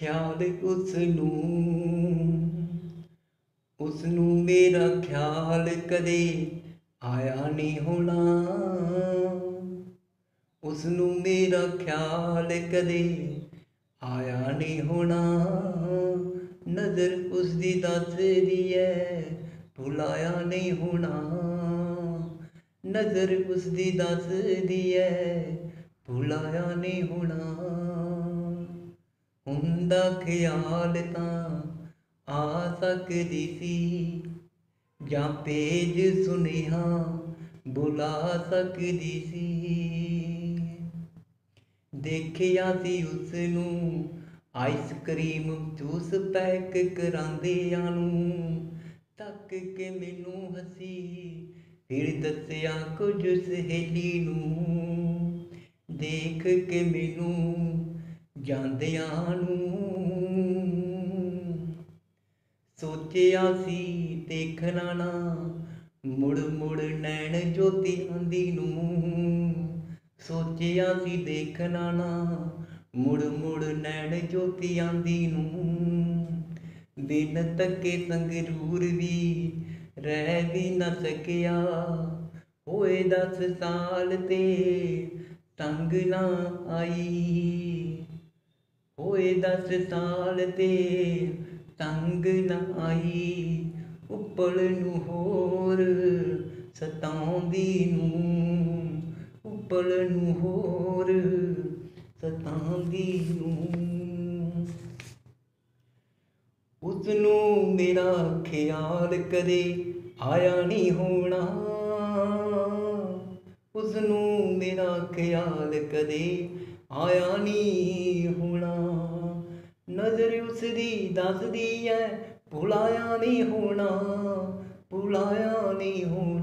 ਖਿਆਲ ਉਸ ਨੂੰ ਉਸ ਨੂੰ ਮੇਰਾ ਖਿਆਲ ਕਦੇ ਆਇਆ ਨਹੀਂ ਹੋਣਾ। ਉਸ ਨੂੰ ਮੇਰਾ ਖਿਆਲ ਕਦੇ ਆਇਆ ਨਹੀਂ ਹੋਣਾ। ਨਜ਼ਰ ਉਸ ਦੀ ਦੱਸਦੀ ਐ, ਭੁਲਾਇਆ ਨਹੀਂ ਹੋਣਾ। ਨਜ਼ਰ ਉਸ ਦੀ ਦੱਸਦੀ ਐ, ਭੁਲਾਇਆ ਨਹੀਂ ਹੋਣਾ। ਹੁੰਦਾ ਖਿਆਲ ਤਾਂ ਆ ਸਕਦੀ ਸੀ। ਜਾਂ ਪੇਜ ਸੁਨੇਹਾ ਬੁਲਾ ਸਕਦੀ ਸੀ। ਦੇਖਿਆ ਸੀ ਉਸ ਨੂੰ ਆਈਸਕ੍ਰੀਮ ਜੂਸ ਪੈਕ ਕਰਾਂਦਿਆਂ ਨੂੰ। ਤੱਕ ਕੇ ਮੈਨੂੰ ਹਸੀ, ਫਿਰ ਦੱਸਿਆ ਕੁਝ ਸਹੇਲੀ ਨੂੰ। ਦੇਖ ਕੇ ਮੈਨੂੰ ਜਾਂਦਿਆਂ ਨੂੰ ਸੋਚਿਆ ਸੀ ਦੇਖਣਾ ਨਾ ਮੁੜ ਮੁੜ ਨੈਣ ਜੋਤੀ ਆਂਦੀ ਨੂੰ। ਸੋਚਿਆ ਸੀ ਦੇਖਣਾ ਨਾ ਮੁੜ ਮੁੜ ਨੈਣ ਜੋਤੀ ਆਂਦੀ ਨੂੰ। ਦਿਨ ਤੱਕੇ ਸੰਗਰੂਰ ਵੀ ਰਹਿ ਵੀ ਨਾ ਸਕਿਆ। ਹੋਏ ਦਸ ਸਾਲ ਤੇ ਤੰਗ ਨਾ ਆਈ। ਹੋਏ ਦਸ ਸਾਲ ਤੇ ਤੰਗ ਨਾ ਆਈ, ਉੱਪਲ ਨੂੰ ਹੋਰ ਸਤਾਉਂਦੀ ਨੂੰ, ਉੱਪਲ ਨੂੰ ਹੋਰ ਸਤਾਉਂਦੀ ਨੂੰ। ਉਸ ਨੂੰ ਮੇਰਾ ਖਿਆਲ ਕਦੇ ਆਇਆ ਨਹੀਂ ਹੋਣਾ। ਨੂੰ ਖਿਆਲ ਕਦੇ ਆਇਆ ਨਹੀਂ ਹੋਣਾ। ਨਜ਼ਰ ਉਸ ਦੀ ਦੱਸਦੀ ਐ, ਭੁਲਾਇਆ ਨਹੀਂ ਹੋਣਾ, ਭੁਲਾਇਆ ਨਹੀਂ ਹੋਣਾ।